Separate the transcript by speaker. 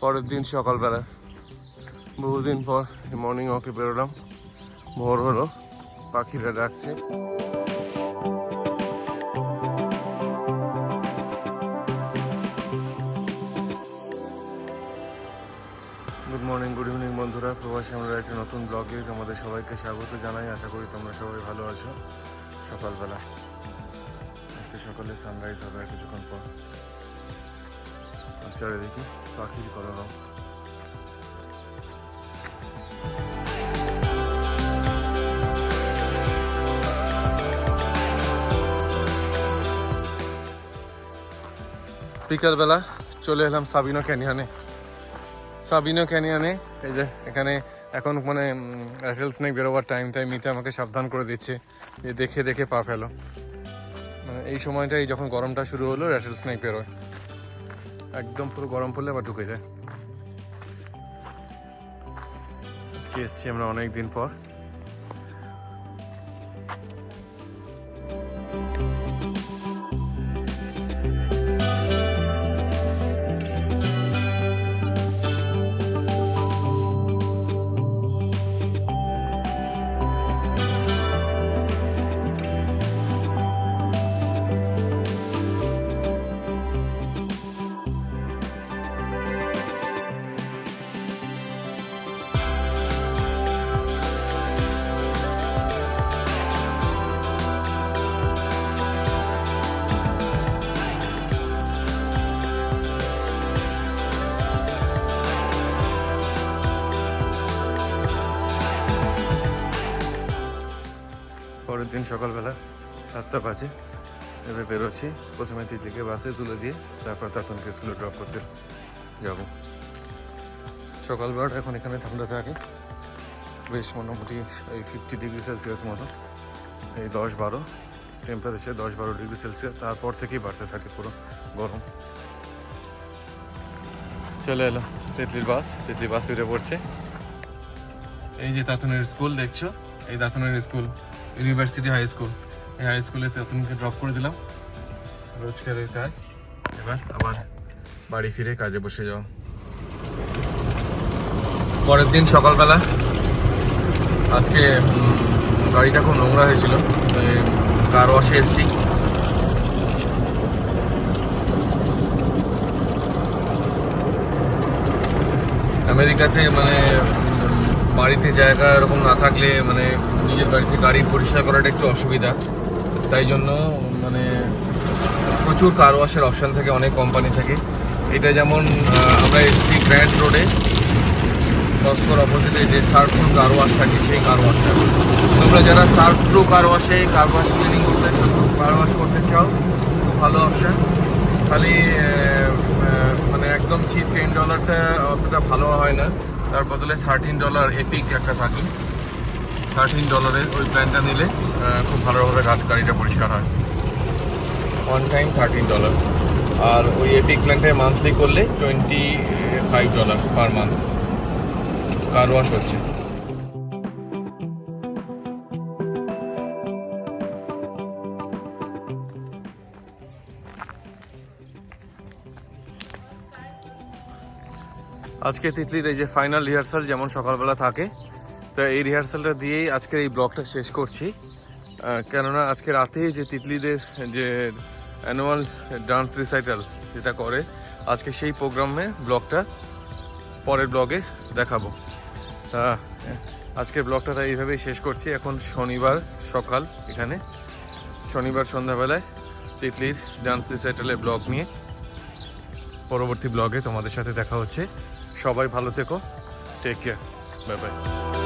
Speaker 1: পরের দিন সকালবেলা। বহুদিন পর মর্নিং ওয়াকে বেরোলাম। ভোর হলো, পাখিরা ডাকছে। গুড মর্নিং গুড ইভিনিং বন্ধুরা। প্রবাসী আমরা একটা নতুন ব্লগে তোমাদের সবাইকে স্বাগত জানাই। আশা করি তোমরা সবাই ভালো আছো। সকালবেলা। আজকে সকালে সানরাইজ হবে কিছুক্ষণ পর। চারিদিকে পাখির কলরব বিকালবেলা চলে এলাম সাবিনো ক্যানিয়নে। সাবিনো ক্যানিয়নে, এই যে এখানে এখন মানে র্যাটেল স্নেক বেরোবার টাইম তাই মিতে আমাকে সাবধান করে দিচ্ছে। যে দেখে দেখে পা ফেলো। মানে এই সময়টাই যখন গরমটা শুরু হলো র্যাটেল স্নেক বেরোয়। একদম পুরো গরম পড়লে আবার ঢুকে যায়। আজকে এসছি আমরা অনেক দিন পর। পরের দিন সকালবেলা সাতটা বাজে। এবার বেরোচ্ছি। প্রথমে তিতলিকে বাসে তুলে দিয়ে তারপর তাতনকে স্কুলে ড্রপ করতে যাব। সকালবেলাটা এখন এখানে ঠান্ডা থাকে। বেশ মোটামুটি এই ফিফটি ডিগ্রি সেলসিয়াস মতো। এই দশ বারো টেম্পারেচার দশ বারো ডিগ্রি সেলসিয়াস তারপর থেকেই বাড়তে থাকে পুরো গরম। চলে এলো তেতলির বাস। তেতলি বাস উঠে পড়ছে। এই যে তাতনের স্কুল দেখছ? এই তাতনের স্কুল ইউনিভার্সিটি হাই স্কুল এই হাই স্কুলে তাতনকে ড্রপ করে দিলাম। রোজগারের কাজ। এবার আবার বাড়ি ফিরে কাজে বসে যাও। পরের দিন সকালবেলা আজকে গাড়িটা খুব নোংরা হয়েছিল। কার ওয়াশে এসছি। আমেরিকাতে মানে বাড়িতে জায়গা এরকম না থাকলে মানে নিজের বাড়িতে গাড়ি পরিষ্কার করাটা একটু অসুবিধা। তাই জন্য মানে প্রচুর কার ওয়াশের অপশান থাকে, অনেক কোম্পানি থাকে। এটা যেমন আমরা এসছি গ্র্যান্ড রোডে কস্কোর অপোজিটে যে সার্ফ থ্রু কার ওয়াশ থাকে, সেই কার ওয়াশটা তোমরা যারা সার্ফ থ্রু কার ওয়াশে কার ওয়াশ ক্লিনিং করতে চাও কার ওয়াশ করতে চাও, খুব ভালো অপশান খালি মানে একদম চিপ টেন ডলারটা অতটা ভালো হয় না। তার বদলে থার্টিন ডলার এপিক একটা থাকে। থার্টিন ডলারের ওই প্ল্যানটা নিলে খুব ভালোভাবে গাড়িটা পরিষ্কার হয়। ওয়ান টাইম থার্টিন ডলার আর ওই এপিক প্ল্যানটায় মান্থলি করলে twenty five dollar per month car wash হচ্ছে। আজকে তিতলির এই যে ফাইনাল রিহার্সাল যেমন সকালবেলা থাকে তো এই রিহার্সালটা দিয়েই আজকের এই ব্লগটা শেষ করছি। কেননা আজকে রাতে যে তিতলিদের যে অ্যানুয়াল ডান্স রিসাইটাল যেটা করে, আজকে সেই প্রোগ্রামে ব্লগটা পরের ব্লগে দেখাবো। তা আজকের ব্লগটা তাই এইভাবেই শেষ করছি। এখন শনিবার সকাল এখানে। শনিবার সন্ধ্যাবেলায় তিতলির ডান্স রিসাইটালের ব্লগ নিয়ে পরবর্তী ব্লগে তোমাদের সাথে দেখা হচ্ছে। সবাই ভালো থেকো। Take care bye bye